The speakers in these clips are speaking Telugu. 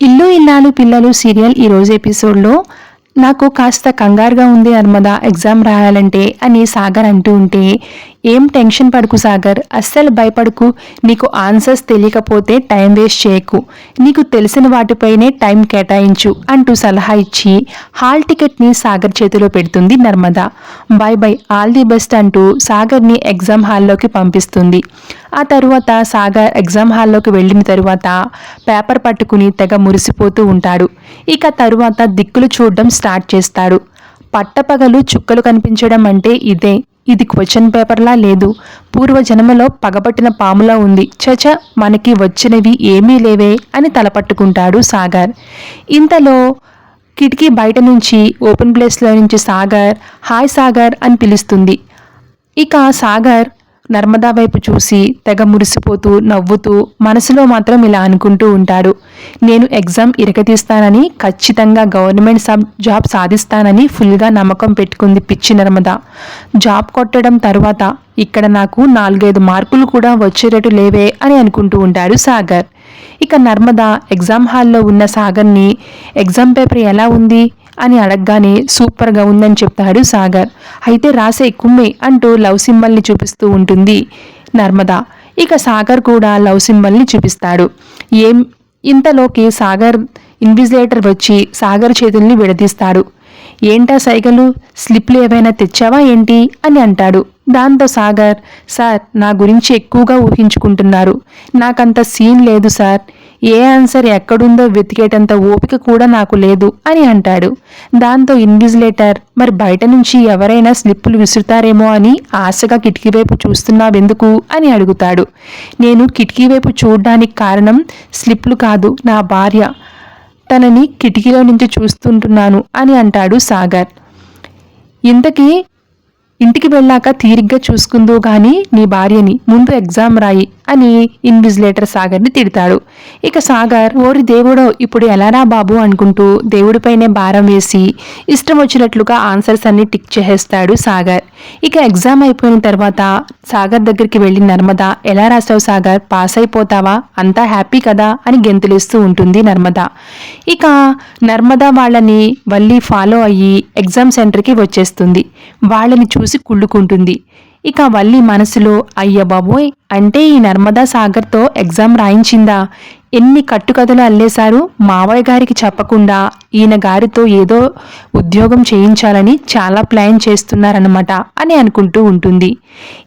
ఇల్లు ఇల్లాలు పిల్లలు సీరియల్ ఈరోజు ఎపిసోడ్లో. నాకు కాస్త కంగారుగా ఉంది నర్మదా ఎగ్జామ్ రాయాలంటే అని సాగర్ అంటూ ఉంటే ఏం టెన్షన్ పడుకు సాగర్? అస్సలు భయపడుకు. నీకు ఆన్సర్స్ తెలియకపోతే టైం వేస్ట్ చేయకు. నీకు తెలిసిన వాటిపైనే టైం కేటాయించు అంటూ సలహా ఇచ్చి హాల్ టికెట్ని సాగర్ చేతిలో పెడుతుంది Narmada. Bye bye all the best అంటూ సాగర్ని ఎగ్జామ్ హాల్లోకి పంపిస్తుంది. ఆ తరువాత సాగర్ ఎగ్జామ్ హాల్లోకి వెళ్ళిన తరువాత పేపర్ పట్టుకుని తెగ మురిసిపోతూ ఉంటాడు. ఇక తరువాత దిక్కులు చూడడం స్టార్ట్ చేస్తాడు. పట్టపగలు చుక్కలు కనిపించడం అంటే ఇదే. ఇది క్వశ్చన్ పేపర్లా లేదు. పూర్వజన్మలో పగబట్టిన పాములా ఉంది. చచ మనకి వచ్చినవి ఏమీ లేవే అని తలపట్టుకుంటాడు సాగర్. ఇంతలో కిటికీ బయట నుంచి ఓపెన్ ప్లేస్లో నుంచి సాగర్ హాయ్ సాగర్ అని పిలుస్తుంది. ఇక సాగర్ నర్మదా వైపు చూసి తెగ మురిసిపోతూ నవ్వుతూ మనసులో మాత్రం ఇలా అనుకుంటూ ఉంటాడు. నేను ఎగ్జామ్ ఇరగతీస్తానని ఖచ్చితంగా గవర్నమెంట్ సబ్ జాబ్ సాధిస్తానని ఫుల్గా నమ్మకం పెట్టుకుంది పిచ్చి నర్మద. జాబ్ కొట్టడం తరువాత ఇక్కడ నాకు నాలుగైదు మార్కులు కూడా వచ్చేటట్టు లేవే అని అనుకుంటూ ఉంటాడు సాగర్. ఇక నర్మద ఎగ్జామ్ హాల్లో ఉన్న సాగర్ని ఎగ్జామ్ పేపర్ ఎలా ఉంది? అని అడగగానే సూపర్గా ఉందని చెప్తాడు సాగర్. అయితే రాసే కుమ్మే అంటూ లవ్ సింబల్ని చూపిస్తూ ఉంటుంది నర్మద. ఇక సాగర్ కూడా లవ్ సింబల్ని చూపిస్తాడు. ఏం ఇంతలోకి సాగర్ ఇన్విజిలేటర్ వచ్చి సాగర్ చేతుల్ని విడదీస్తాడు. ఏంటా సైగలు? స్లిప్లు ఏవైనా తెచ్చావా ఏంటి? అని అంటాడు. దాంతో సాగర్ సార్ నా గురించి ఎక్కువగా ఊహించుకుంటున్నారు. నాకంత సీన్ లేదు సార్. ఏ ఆన్సర్ ఎక్కడుందో వెతికేటంత ఓపిక కూడా నాకు లేదు అని అంటాడు. దాంతో ఇన్విజిలేటర్ మరి బయట నుంచి ఎవరైనా స్లిప్పులు విసురుతారేమో అని ఆశగా కిటికీ వైపు చూస్తున్నావెందుకు? అని అడుగుతాడు. నేను కిటికీ వైపు చూడడానికి కారణం స్లిప్లు కాదు నా భార్య. తనని కిటికీలో నుంచి చూస్తుంటున్నాను అని అంటాడు సాగర్. ఇంతకీ ఇంటికి వెళ్ళాక తీరిగ్గా చూసుకుందో గాని నీ భార్యని. ముందు ఎగ్జామ్ రాయి. అని ఇన్విజిలేటర్ సాగర్ని తిడతాడు. ఇక సాగర్ ఓరి దేవుడో ఇప్పుడు ఎలారా బాబు? అనుకుంటూ దేవుడిపైనే భారం వేసి ఇష్టం వచ్చినట్లుగా ఆన్సర్స్ అన్ని టిక్ చేసేస్తాడు సాగర్. ఇక ఎగ్జామ్ అయిపోయిన తర్వాత సాగర్ దగ్గరికి వెళ్ళి నర్మద ఎలా రాసావు సాగర్? పాస్ అయిపోతావా? అంతా హ్యాపీ కదా? అని గెంతులేస్తూ ఉంటుంది నర్మద. ఇక నర్మద వాళ్ళని వల్లి ఫాలో అయ్యి ఎగ్జామ్ సెంటర్కి వచ్చేస్తుంది. వాళ్ళని చూసి కుళ్ళుకుంటుంది. ఇక వల్లి మనసులో అయ్య బాబోయ్ అంటే ఈ నర్మదా సాగర్తో ఎగ్జామ్ రాయించిందా? ఎన్ని కట్టుకథలు అల్లేశారు మావయ్య గారికి చెప్పకుండా. ఈయన గారితో ఏదో ఉద్యోగం చేయించాలని చాలా ప్లాన్ చేస్తున్నారనమాట అని అనుకుంటూ ఉంటుంది.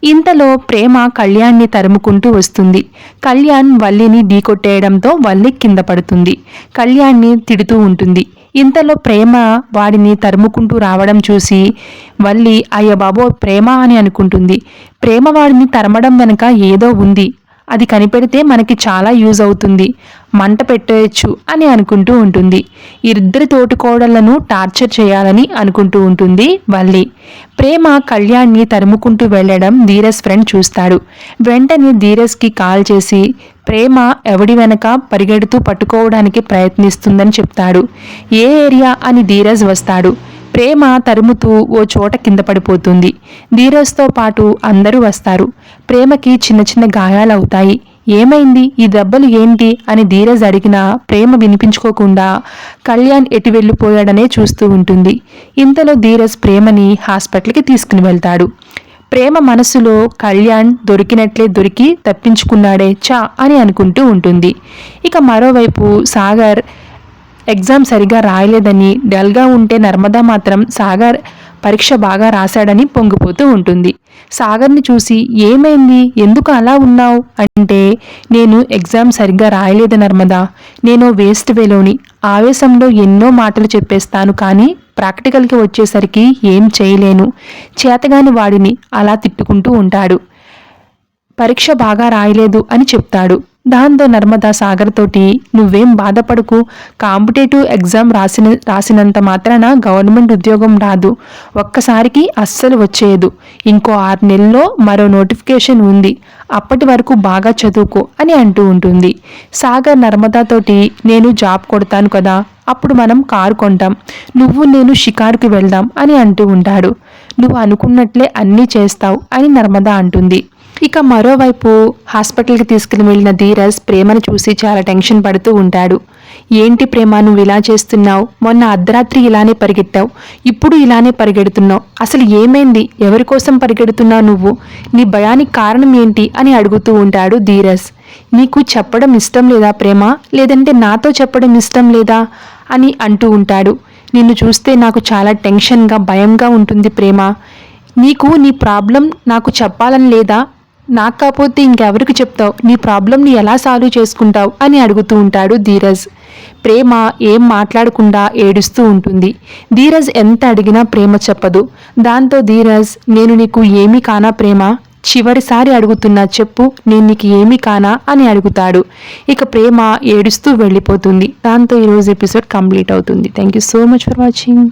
ఇంతలో ప్రేమ కళ్యాణ్ని తరుముకుంటూ వస్తుంది. కళ్యాణ్ వల్లిని ఢీకొట్టేయడంతో వల్లి కింద పడుతుంది. కళ్యాణ్ని తిడుతూ ఉంటుంది. ఇంతలో ప్రేమ వాడిని తరుముకుంటూ రావడం చూసి వల్లి అయ్య బాబో ప్రేమ అని అనుకుంటుంది. ప్రేమ వాడిని తరమడం వెనుక ఏదో ఉంది. అది కనిపెడితే మనకి చాలా యూజ్ అవుతుంది. మంట పెట్టేయచ్చు అని అనుకుంటూ ఉంటుంది. ఇద్దరి తోటికోడళ్ళను టార్చర్ చేయాలని అనుకుంటూ ఉంటుంది వల్లి. ప్రేమ కళ్యాణ్ని తరుముకుంటూ వెళ్ళడం ధీరస్ ఫ్రెండ్ చూస్తాడు. వెంటనే ధీరస్కి కాల్ చేసి ప్రేమ ఎవడి వెనక పరిగెడుతూ పట్టుకోవడానికి ప్రయత్నిస్తుందని చెప్తాడు. ఏ ఏరియా? అని ధీరజ్ వస్తాడు. ప్రేమ తరుముతూ ఓ చోట కింద పడిపోతుంది. ధీరజ్తో పాటు అందరూ వస్తారు. ప్రేమకి చిన్న చిన్న గాయాలవుతాయి ఏమైంది? ఈ దెబ్బలు ఏంటి? అని ధీరజ్ అడిగినా ప్రేమ వినిపించుకోకుండా కళ్యాణ్ ఎటు వెళ్ళిపోయాడనే చూస్తూ ఉంటుంది. ఇంతలో ధీరజ్ ప్రేమని హాస్పిటల్కి తీసుకుని వెళ్తాడు. ప్రేమ మనసులో కళ్యాణ్ దొరికినట్లే దొరికి తప్పించుకున్నాడే చా అని అనుకుంటూ ఉంటుంది. ఇక మరోవైపు సాగర్ ఎగ్జామ్ సరిగా రాయలేదని డల్గా ఉంటే నర్మదా మాత్రం సాగర్ పరీక్ష బాగా రాశాడని పొంగిపోతూ ఉంటుంది. సాగర్ని చూసి ఏమైంది? ఎందుకు అలా ఉన్నావు? అంటే నేను ఎగ్జామ్ సరిగ్గా రాయలేదు నర్మదా. నేను వేస్ట్ వేలోని. ఆవేశంలో ఎన్నో మాటలు చెప్పేస్తాను కానీ ప్రాక్టికల్కి వచ్చేసరికి ఏం చేయలేను. చేతగాని వాడిని అలా తిట్టుకుంటూ ఉంటాడు. పరీక్ష బాగా రాయలేదు అని చెప్తాడు. దాంతో నర్మదా సాగర్ తోటి నువ్వేం బాధపడకు. కాంపిటేటివ్ ఎగ్జామ్ రాసిన రాసినంత మాత్రాన గవర్నమెంట్ ఉద్యోగం రాదు. ఒక్కసారికి అస్సలు వచ్చేయదు. ఇంకో ఆరు నెలల్లో మరో నోటిఫికేషన్ ఉంది. అప్పటి వరకు బాగా చదువుకో అని అంటూ ఉంటుంది. సాగర్ నర్మదాతోటి నేను జాబ్ కొడతాను కదా అప్పుడు మనం కారు కొంటాం. నువ్వు నేను షికారుకి వెళ్దాం అని అంటూ ఉంటాడు. నువ్వు అనుకున్నట్లే అన్నీ చేస్తావు అని నర్మదా అంటుంది. ఇక మరోవైపు హాస్పిటల్కి తీసుకుని వెళ్ళిన ధీరజ్ ప్రేమను చూసి చాలా టెన్షన్ పడుతూ ఉంటాడు. ఏంటి ప్రేమ నువ్వు ఇలా చేస్తున్నావు? మొన్న అర్ధరాత్రి ఇలానే పరిగెత్తావు. ఇప్పుడు ఇలానే పరిగెడుతున్నావు. అసలు ఏమైంది? ఎవరి కోసం పరిగెడుతున్నావు నువ్వు? నీ భయానికి కారణం ఏంటి? అని అడుగుతూ ఉంటాడు ధీరజ్. నీకు చెప్పడం ఇష్టం లేదా ప్రేమ? లేదంటే నాతో చెప్పడం ఇష్టం లేదా? అని అంటూ ఉంటాడు. నిన్ను చూస్తే నాకు చాలా టెన్షన్గా భయంగా ఉంటుంది ప్రేమ. నీకు నీ ప్రాబ్లం నాకు చెప్పాలని లేదా? నాకు కాకపోతే ఇంకెవరికి చెప్తావు? నీ ప్రాబ్లంని ఎలా సాల్వ్ చేసుకుంటావు? అని అడుగుతూ ఉంటాడు ధీరజ్. ప్రేమ ఏం మాట్లాడకుండా ఏడుస్తూ ఉంటుంది. ధీరజ్ ఎంత అడిగినా ప్రేమ చెప్పదు. దాంతో ధీరజ్ నేను నీకు ఏమీ కానా ప్రేమ? చివరిసారి అడుగుతున్నా చెప్పు నేను నీకు ఏమీ కానా? అని అడుగుతాడు. ఇక ప్రేమ ఏడుస్తూ వెళ్ళిపోతుంది. దాంతో ఈరోజు ఎపిసోడ్ కంప్లీట్ అవుతుంది. Thank you so much for watching